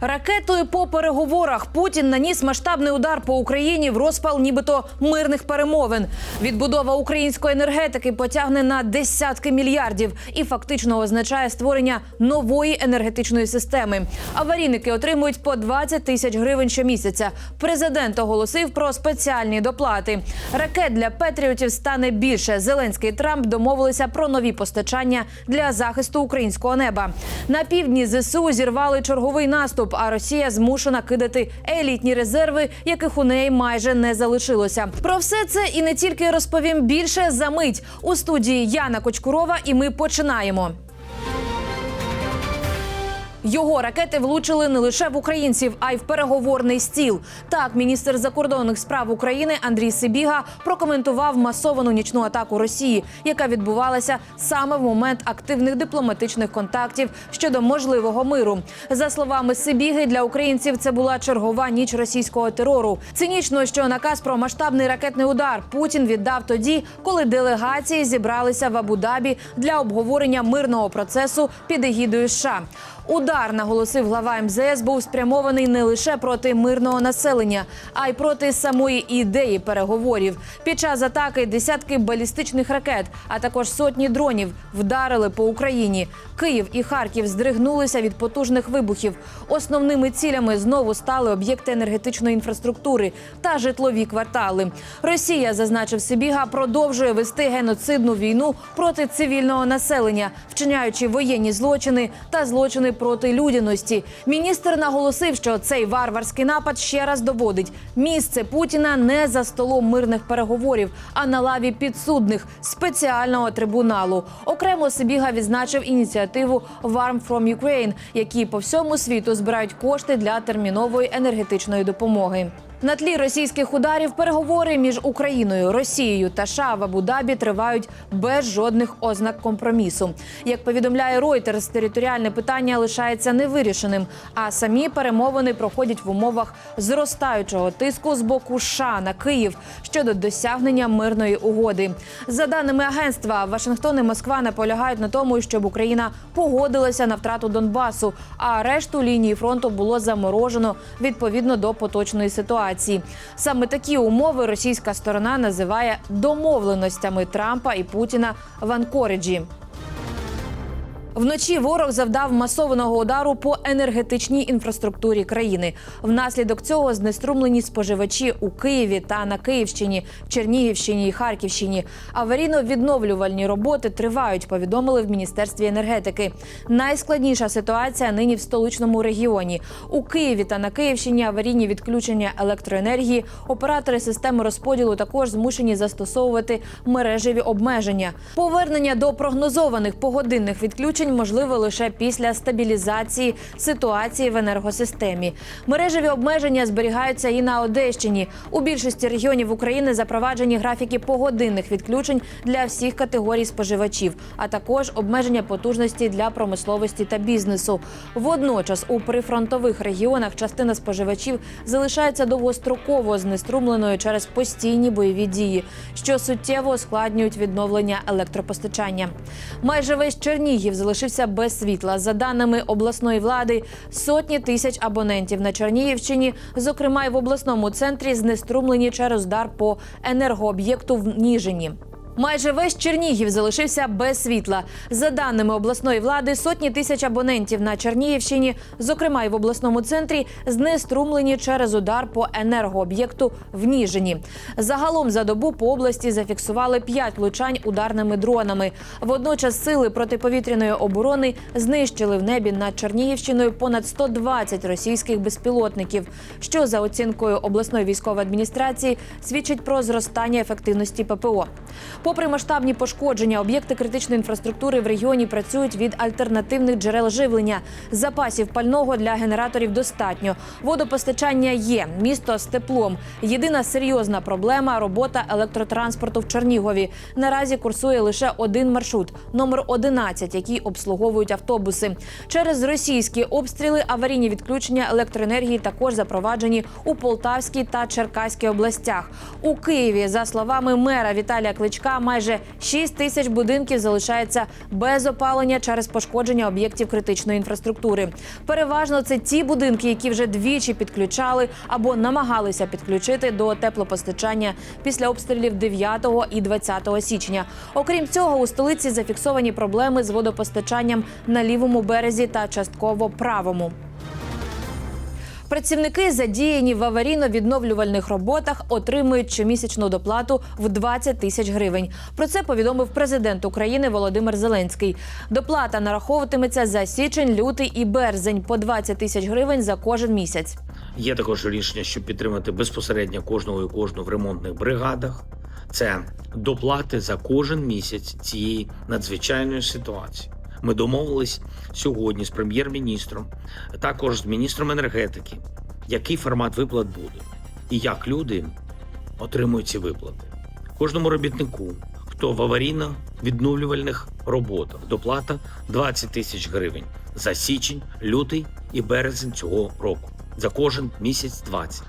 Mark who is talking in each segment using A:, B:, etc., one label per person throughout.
A: Ракетою по переговорах Путін наніс масштабний удар по Україні в розпал, нібито мирних перемовин. Відбудова української енергетики потягне на десятки мільярдів і фактично означає створення нової енергетичної системи. Аварійники отримують по 20 тисяч гривень щомісяця. Президент оголосив про спеціальні доплати. Ракет для Петріотів стане більше. Зеленський і Трамп домовилися про нові постачання для захисту українського неба. На півдні ЗСУ зірвали черговий наступ, а Росія змушена кидати елітні резерви, яких у неї майже не залишилося. Про все це і не тільки розповім більше за мить у студії Яна Кочкурова, і ми починаємо. Його ракети влучили не лише в українців, а й в переговорний стіл. Так, міністр закордонних справ України Андрій Сибіга прокоментував масовану нічну атаку Росії, яка відбувалася саме в момент активних дипломатичних контактів щодо можливого миру. За словами Сибіги, для українців це була чергова ніч російського терору. Цинічно, що наказ про масштабний ракетний удар Путін віддав тоді, коли делегації зібралися в Абу-Дабі для обговорення мирного процесу під егідою США. Удар, наголосив глава МЗС, був спрямований не лише проти мирного населення, а й проти самої ідеї переговорів. Під час атаки десятки балістичних ракет, а також сотні дронів вдарили по Україні. Київ і Харків здригнулися від потужних вибухів. Основними цілями знову стали об'єкти енергетичної інфраструктури та житлові квартали. Росія, зазначив Сибіга, продовжує вести геноцидну війну проти цивільного населення, вчиняючи воєнні злочини та злочини проти людяності. Міністр наголосив, що цей варварський напад ще раз доводить місце Путіна не за столом мирних переговорів, а на лаві підсудних спеціального трибуналу. Окремо Сибіга відзначив ініціативу «Warm from Ukraine», які по всьому світу збирають кошти для термінової енергетичної допомоги. На тлі російських ударів переговори між Україною, Росією та США в Абу-Дабі тривають без жодних ознак компромісу. Як повідомляє Reuters, територіальне питання лишається невирішеним, а самі перемовини проходять в умовах зростаючого тиску з боку США на Київ щодо досягнення мирної угоди. За даними агентства, Вашингтон і Москва наполягають на тому, щоб Україна погодилася на втрату Донбасу, а решту лінії фронту було заморожено відповідно до поточної ситуації. Саме такі умови російська сторона називає домовленостями Трампа і Путіна в Анкориджі. Вночі ворог завдав масованого удару по енергетичній інфраструктурі країни. Внаслідок цього знеструмлені споживачі у Києві та на Київщині, Чернігівщині і Харківщині. Аварійно-відновлювальні роботи тривають. Повідомили в міністерстві енергетики. Найскладніша ситуація нині в столичному регіоні. У Києві та на Київщині аварійні відключення електроенергії. Оператори системи розподілу також змушені застосовувати мережеві обмеження. Повернення до прогнозованих погодинних відключень можливо лише після стабілізації ситуації в енергосистемі. Мережеві обмеження зберігаються і на Одещині. У більшості регіонів України запроваджені графіки погодинних відключень для всіх категорій споживачів, а також обмеження потужності для промисловості та бізнесу. Водночас у прифронтових регіонах частина споживачів залишається довгостроково знеструмленою через постійні бойові дії, що суттєво ускладнюють відновлення електропостачання. Майже весь Чернігів залишився без світла. За даними обласної влади, сотні тисяч абонентів на Чернігівщині, зокрема й в обласному центрі, знеструмлені через удар по енергооб'єкту в Ніжині. Майже весь Чернігів залишився без світла. За даними обласної влади, сотні тисяч абонентів на Чернігівщині, зокрема й в обласному центрі, знеструмлені через удар по енергооб'єкту в Ніжині. Загалом за добу по області зафіксували п'ять влучань ударними дронами. Водночас сили протиповітряної оборони знищили в небі над Чернігівщиною понад 120 російських безпілотників, що за оцінкою обласної військової адміністрації свідчить про зростання ефективності ППО. Попри масштабні пошкодження, об'єкти критичної інфраструктури в регіоні працюють від альтернативних джерел живлення. Запасів пального для генераторів достатньо. Водопостачання є. Місто з теплом. Єдина серйозна проблема робота електротранспорту в Чернігові. Наразі курсує лише один маршрут номер 11, який обслуговують автобуси. Через російські обстріли аварійні відключення електроенергії також запроваджені у Полтавській та Черкаській областях. У Києві, за словами мера Віталія Кличка, майже 6 тисяч будинків залишається без опалення через пошкодження об'єктів критичної інфраструктури. Переважно це ті будинки, які вже двічі підключали або намагалися підключити до теплопостачання після обстрілів 9 і 20 січня. Окрім цього, у столиці зафіксовані проблеми з водопостачанням на лівому березі та частково правому. Працівники, задіяні в аварійно-відновлювальних роботах, отримують щомісячну доплату в 20 тисяч гривень. Про це повідомив президент України Володимир Зеленський. Доплата нараховуватиметься за січень, лютий і березень по 20 тисяч гривень за кожен місяць.
B: Є також рішення, щоб підтримати безпосередньо кожного і кожну в ремонтних бригадах. Це доплати за кожен місяць цієї надзвичайної ситуації. Ми домовились сьогодні з прем'єр-міністром, також з міністром енергетики, який формат виплат буде і як люди отримують ці виплати. Кожному робітнику, хто в аварійно-відновлювальних роботах, доплата 20 тисяч гривень за січень, лютий і березень цього року. За кожен місяць 20.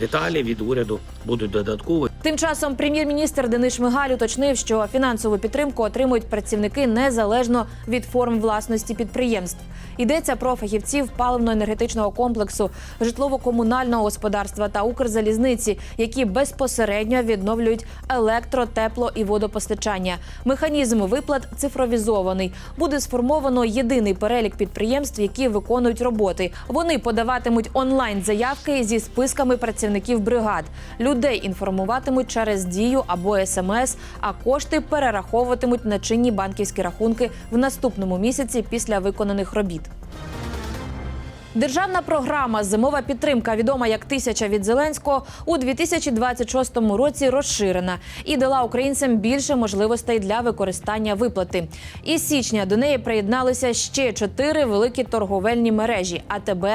B: Деталі від уряду будуть додаткові.
A: Тим часом прем'єр-міністр Денис Шмигаль уточнив, що фінансову підтримку отримують працівники незалежно від форм власності підприємств. Йдеться про фахівців паливно-енергетичного комплексу, житлово-комунального господарства та Укрзалізниці, які безпосередньо відновлюють електро, тепло і водопостачання. Механізм виплат цифровізований. Буде сформовано єдиний перелік підприємств, які виконують роботи. Вони подаватимуть онлайн заявки зі списками працівників бригад. Людей інформуватимуть через дію або смс, а кошти перераховуватимуть на чинні банківські рахунки в наступному місяці після виконаних робіт. Державна програма Зимова підтримка, відома як тисяча від Зеленського, у 2026 році розширена і дала українцям більше можливостей для використання виплати. Із січня до неї приєдналися ще чотири великі торговельні мережі: АТБ,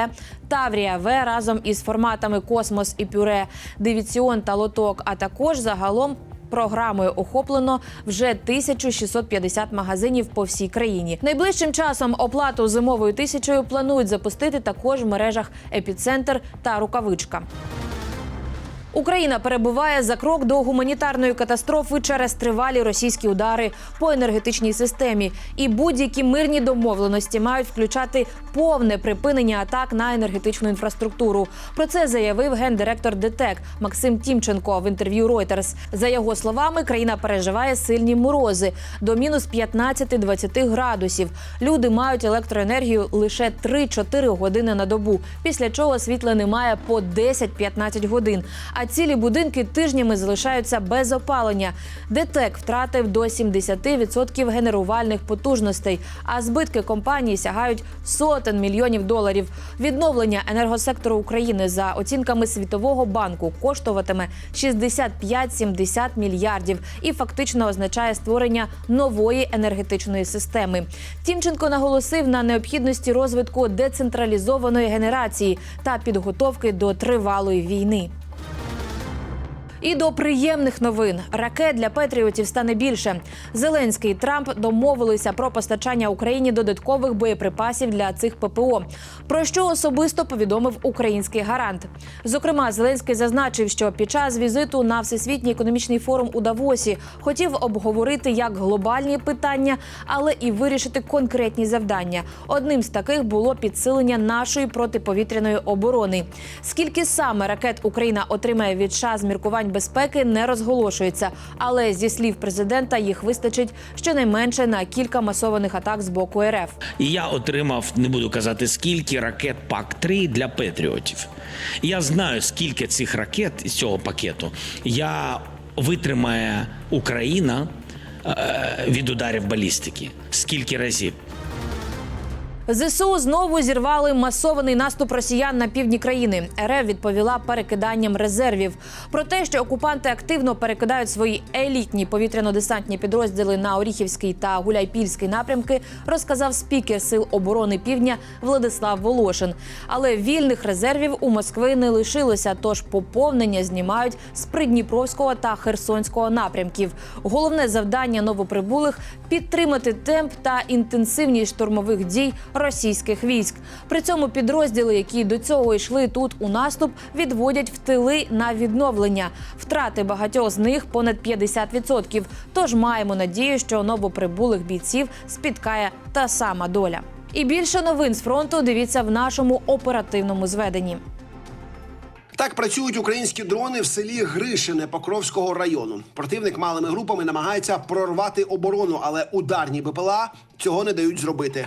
A: Таврія В разом із форматами Космос і Пюре, Дивіціон та Лоток, а також загалом. Програмою охоплено вже 1650 магазинів по всій країні. Найближчим часом оплату зимовою тисячою планують запустити також в мережах Епіцентр та Рукавичка. Україна перебуває за крок до гуманітарної катастрофи через тривалі російські удари по енергетичній системі. І будь-які мирні домовленості мають включати повне припинення атак на енергетичну інфраструктуру. Про це заявив гендиректор ДТЕК Максим Тімченко в інтерв'ю Reuters. За його словами, країна переживає сильні морози до мінус 15-20 градусів. Люди мають електроенергію лише 3-4 години на добу, після чого світла немає по 10-15 годин. А цілі будинки тижнями залишаються без опалення. ДТЕК втратив до 70% генерувальних потужностей, а збитки компанії сягають сотень мільйонів доларів. Відновлення енергосектору України за оцінками Світового банку коштуватиме 65-70 мільярдів і фактично означає створення нової енергетичної системи. Тімченко наголосив на необхідності розвитку децентралізованої генерації та підготовки до тривалої війни. І до приємних новин ракет для патріотів стане більше. Зеленський і Трамп домовилися про постачання Україні додаткових боєприпасів для цих ППО. Про що особисто повідомив український гарант. Зокрема, Зеленський зазначив, що під час візиту на всесвітній економічний форум у Давосі хотів обговорити як глобальні питання, але і вирішити конкретні завдання. Одним з таких було підсилення нашої протиповітряної оборони. Скільки саме ракет Україна отримає від США з міркувань безпеки, не розголошується. Але зі слів президента їх вистачить щонайменше на кілька масованих атак з боку РФ.
C: І я отримав, не буду казати скільки ракет ПАК-3 для Петріотів. Я знаю, скільки цих ракет з цього пакету я витримає Україна е, від ударів балістики. Скільки разів?
A: ЗСУ знову зірвали масований наступ росіян на півдні країни. РФ відповіла перекиданням резервів. Про те, що окупанти активно перекидають свої елітні повітряно-десантні підрозділи на Оріхівський та Гуляйпільський напрямки, розказав спікер Сил оборони Півдня Владислав Волошин. Але вільних резервів у Москви не лишилося, тож поповнення знімають з Придніпровського та Херсонського напрямків. Головне завдання новоприбулих підтримати темп та інтенсивність штурмових дій російських військ. При цьому підрозділи, які до цього йшли тут у наступ, відводять в тили на відновлення. Втрати багатьох з них понад 50%. Тож маємо надію, що новоприбулих бійців спіткає та сама доля. І більше новин з фронту дивіться в нашому оперативному зведенні.
D: Так працюють українські дрони в селі Гришине Покровського району. Противник малими групами намагається прорвати оборону, але ударні БПЛА цього не дають зробити.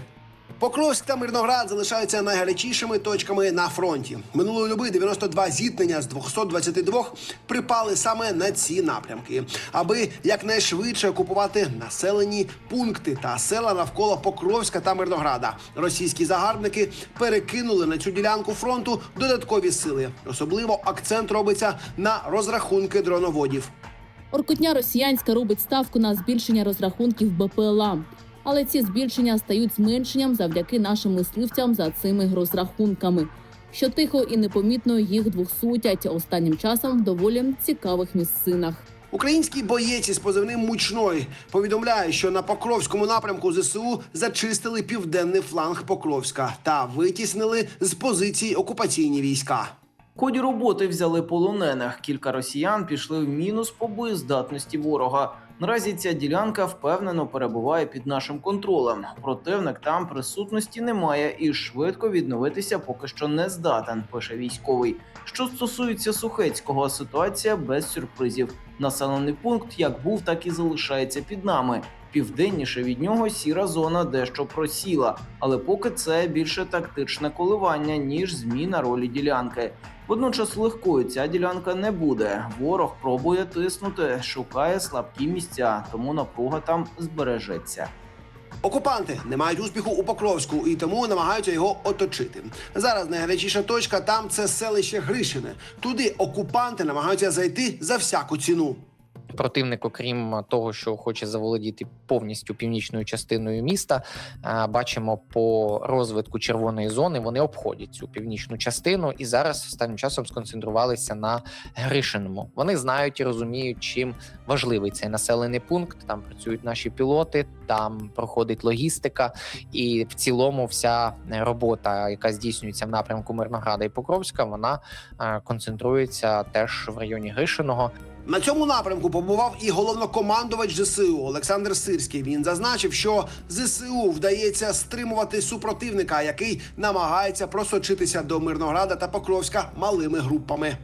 D: Покровськ та Мирноград залишаються найгарячішими точками на фронті. Минулої доби 92 зіткнення з 222 припали саме на ці напрямки, аби якнайшвидше окупувати населені пункти та села навколо Покровська та Мирнограда. Російські загарбники перекинули на цю ділянку фронту додаткові сили. Особливо акцент робиться на розрахунки дроноводів.
E: Оркотня росіянська робить ставку на збільшення розрахунків БПЛА. Але ці збільшення стають зменшенням завдяки нашим мисливцям за цими розрахунками, що тихо і непомітно їх двохсотять останнім часом в доволі цікавих місцинах.
D: Український боєць із позивним Мучной повідомляє, що на Покровському напрямку ЗСУ зачистили південний фланг Покровська та витіснили з позицій окупаційні війська.
F: В ході роботи взяли полонених. Кілька росіян пішли в мінус по боєздатності ворога. Наразі ця ділянка впевнено перебуває під нашим контролем. Противник там присутності немає і швидко відновитися поки що не здатен. Пише військовий. Що стосується Сухецького, ситуація без сюрпризів. Населений пункт як був, так і залишається під нами. Південніше від нього сіра зона дещо просіла, але поки це більше тактичне коливання ніж зміна ролі ділянки. Водночас легкою ця ділянка не буде. Ворог пробує тиснути, шукає слабкі місця, тому напруга там збережеться.
D: Окупанти не мають успіху у Покровську і тому намагаються його оточити. Зараз найгарячіша точка там це селище Гришине. Туди окупанти намагаються зайти за всяку ціну.
G: Противник, окрім того, що хоче заволодіти повністю північною частиною міста, бачимо по розвитку червоної зони. Вони обходять цю північну частину і зараз останнім часом сконцентрувалися на Гришиному. Вони знають і розуміють, чим важливий цей населений пункт. Там працюють наші пілоти, там проходить логістика, і в цілому вся робота, яка здійснюється в напрямку Мирнограда і Покровська, вона концентрується теж в районі Гришиного.
D: На цьому напрямку побував і головнокомандувач ЗСУ Олександр Сирський. Він зазначив, що ЗСУ вдається стримувати супротивника, який намагається просочитися до Мирнограда та Покровська малими групами.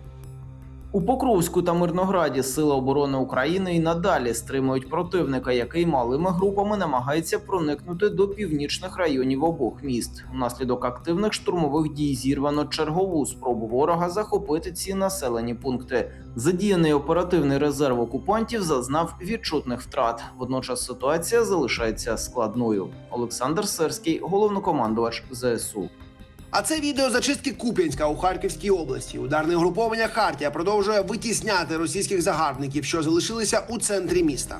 F: У Покровську та Мирнограді Сили оборони України і надалі стримують противника, який малими групами намагається проникнути до північних районів обох міст. Внаслідок активних штурмових дій зірвано чергову спробу ворога захопити ці населені пункти. Задіяний оперативний резерв окупантів зазнав відчутних втрат. Водночас ситуація залишається складною. Олександр Серський, головнокомандувач ЗСУ.
D: А це відео зачистки Куп'янська у Харківській області. Ударне угруповання Хартія продовжує витісняти російських загарбників, що залишилися у центрі міста.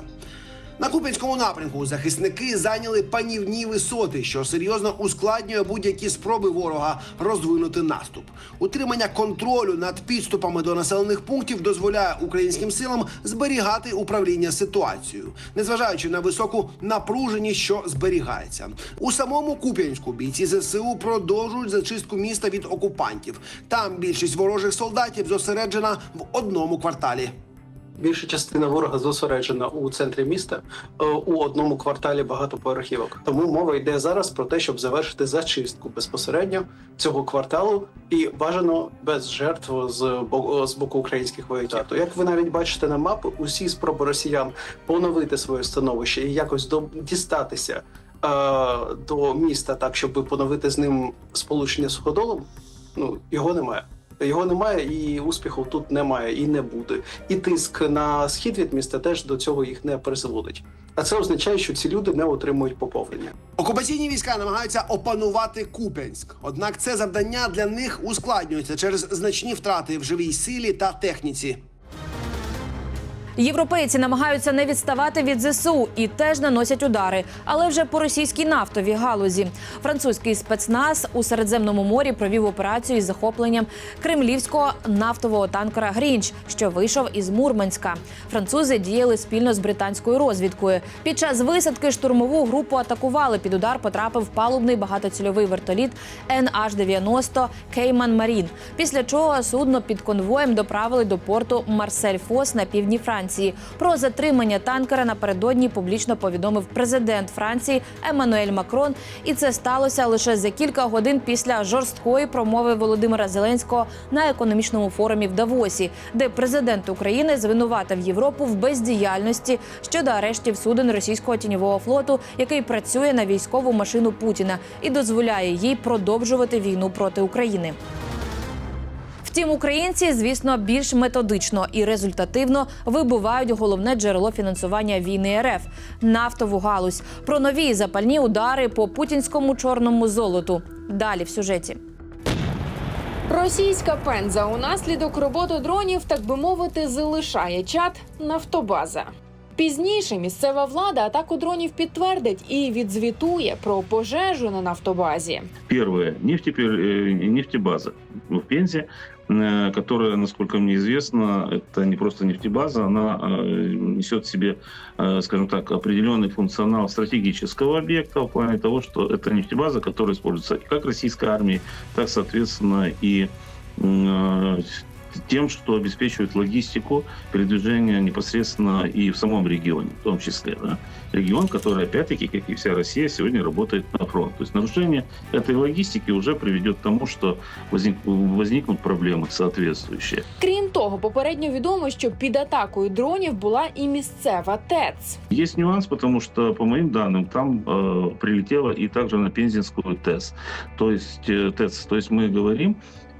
D: На Куп'янському напрямку захисники зайняли панівні висоти, що серйозно ускладнює будь-які спроби ворога розвинути наступ. Утримання контролю над підступами до населених пунктів дозволяє українським силам зберігати управління ситуацією, незважаючи на високу напруженість, що зберігається. У самому Куп'янську бійці ЗСУ продовжують зачистку міста від окупантів. Там більшість ворожих солдатів зосереджена в одному кварталі.
H: Більша частина ворога зосереджена у центрі міста е, у одному кварталі багатоповерхівок. Тому мова йде зараз про те, щоб завершити зачистку безпосередньо цього кварталу і бажано без жертв з боку з боку українських вояків. То як ви навіть бачите на мапі, усі спроби росіян поновити своє становище і якось до дістатися е, до міста, так щоб поновити з ним сполучення з суходолом, ну його немає. Його немає, і успіху тут немає і не буде. І тиск на схід від міста теж до цього їх не призводить. А це означає, що ці люди не отримують поповнення.
D: Окупаційні війська намагаються опанувати Куп'янськ. Однак це завдання для них ускладнюється через значні втрати в живій силі та техніці.
A: Європейці намагаються не відставати від ЗСУ і теж наносять удари, але вже по російській нафтовій галузі. Французький спецназ у Середземному морі провів операцію із захопленням кремлівського нафтового танкера Грінч, що вийшов із Мурманська. Французи діяли спільно з британською розвідкою. Під час висадки штурмову групу атакували. Під удар потрапив палубний багатоцільовий вертоліт NH-90 Кейман Марін. Після чого судно під конвоєм доправили до порту Марсель Фос на півдні Франції. Про затримання танкера напередодні публічно повідомив президент Франції Еммануель Макрон. І це сталося лише за кілька годин після жорсткої промови Володимира Зеленського на економічному форумі в Давосі, де президент України звинуватив Європу в бездіяльності щодо арештів суден російського тіньового флоту, який працює на військову машину Путіна і дозволяє їй продовжувати війну проти України. Втім, українці, звісно, більш методично і результативно вибивають головне джерело фінансування війни РФ нафтову галузь. Про нові запальні удари по путінському чорному золоту. Далі в сюжеті.
I: Російська пенза унаслідок роботи дронів, так би мовити, залишає чат Нафтобаза. Пізніше місцева влада атаку дронів підтвердить і відзвітує про пожежу на нафтобазі.
J: Первое. Нефтепер- э, нефтебаза в Пензе, э, которая, насколько мне известно, это не просто нефтебаза, она э, несет в себе, э, скажем так, определенный функционал стратегического объекта в плане того, что это нефтебаза, которая используется как российской армией, так, соответственно, и э, тем, что обеспечивает логистику передвижения непосредственно и в самом регионе, в том числе. Да? Регион, который, опять-таки, как и вся Россия, сегодня работает на фронт. То есть нарушение этой логистики уже приведет к тому, что возник, возникнут проблемы соответствующие.
I: Крім того, попередньо відомо, що під атакою дронів була і місцева ТЕЦ.
J: Есть нюанс, потому что, по моим данным, там э, прилетело и также на Пензенскую ТЭС. То есть, э, ТЭЦ. То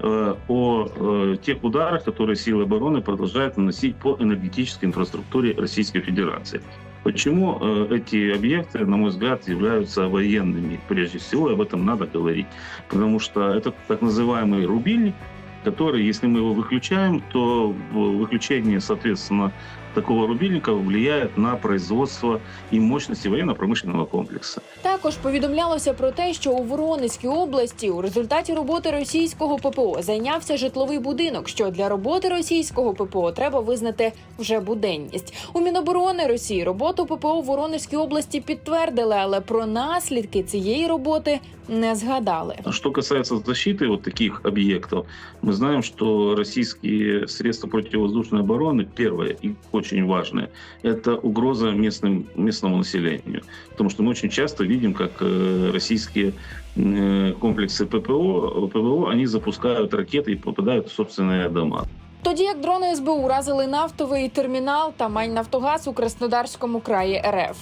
J: э, о э, тех ударах, которые силы обороны продолжают наносить по энергетической инфраструктуре Российской Федерации. Почему э, эти объекты, на мой взгляд, являются военными? Прежде всего, об этом надо говорить. Потому что это так называемый рубильник, который, если мы его выключаем, то выключение, соответственно, такого рубильника влияет на производство и мощности военно-промышленного комплекса.
I: Також повідомлялося про те, що у Воронезькій області у результаті роботи російського ППО зайнявся житловий будинок. Що для роботи російського ППО треба визнати вже буденність. У Міноборони Росії роботу ППО в Воронезькій області підтвердили, але про наслідки цієї роботи не згадали.
J: А Что касается защиты вот таких объектов, мы знаем, что российские средства противовоздушной обороны, первое и очень важное, это угроза местным, местному населению. Потому что мы очень часто видим, как э, российские э, комплексы ППО, ПВО, они запускают ракеты и попадают в собственные дома.
I: Тоді як дрони СБУ уразили нафтовий термінал та Мань Нафтогаз у Краснодарському краї РФ.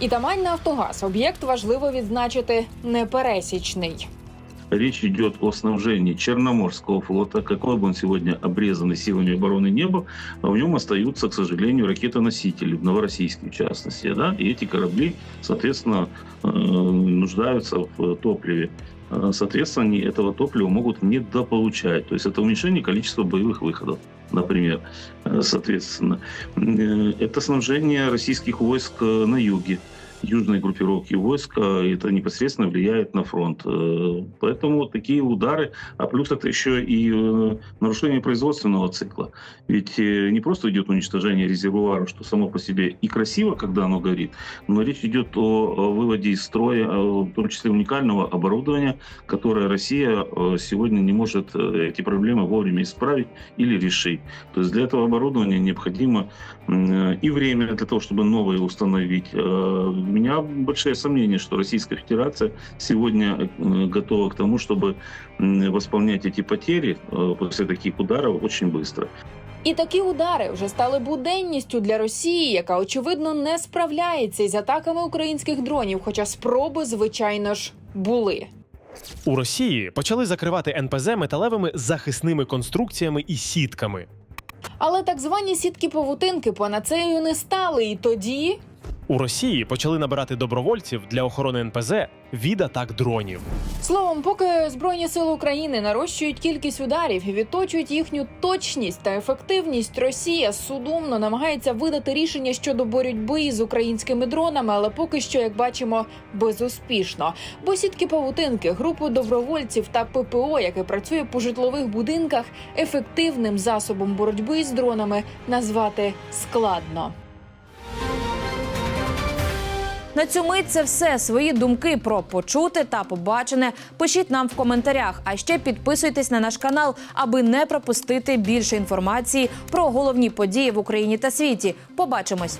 I: І Тамань Нафтогаз об'єкт важливо відзначити непересічний.
J: Речь идет о снабжении Черноморского флота, какой бы он сегодня обрезанный силами обороны не был, а в нем остаются, к сожалению, ракетоносители, в Новороссийске в частности. Да? И эти корабли, соответственно, э, нуждаются в топливе. Э, Соответственно, они этого топлива могут недополучать. То есть это уменьшение количества боевых выходов, например. Э, Соответственно, это снабжение российских войск на юге южной группировки войск, это непосредственно влияет на фронт. Э, Поэтому такие удары, а плюс это еще и э, нарушение производственного цикла. Ведь э, не просто идет уничтожение резервуара, что само по себе и красиво, когда оно горит, но речь идет о, выводе из строя, в том числе уникального оборудования, которое Россия сегодня не может эти проблемы вовремя исправить или решить. То есть для этого оборудования необходимо и время для того, чтобы новое установить. Э, У меня большие сомнения, что Российская Федерация сегодня э, готова к тому, чтобы м, восполнять эти потери э, после таких ударов очень быстро.
I: І такі удари вже стали буденністю для Росії, яка очевидно не справляється із атаками українських дронів, хоча спроби, звичайно ж, були.
K: У Росії почали закривати НПЗ металевими захисними конструкціями і сітками.
I: Але так звані сітки павутинки панацеєю не стали, і тоді
K: У Росії почали набирати добровольців для охорони НПЗ від атак дронів.
I: Словом, поки збройні сили України нарощують кількість ударів і відточують їхню точність та ефективність, Росія судомно намагається видати рішення щодо боротьби з українськими дронами, але поки що, як бачимо, безуспішно. Бо сітки павутинки, групу добровольців та ППО, яке працює по житлових будинках, ефективним засобом боротьби з дронами назвати складно.
A: На цю мить це все. Свої думки про почути та побачене. Пишіть нам в коментарях. А ще підписуйтесь на наш канал, аби не пропустити більше інформації про головні події в Україні та світі. Побачимось.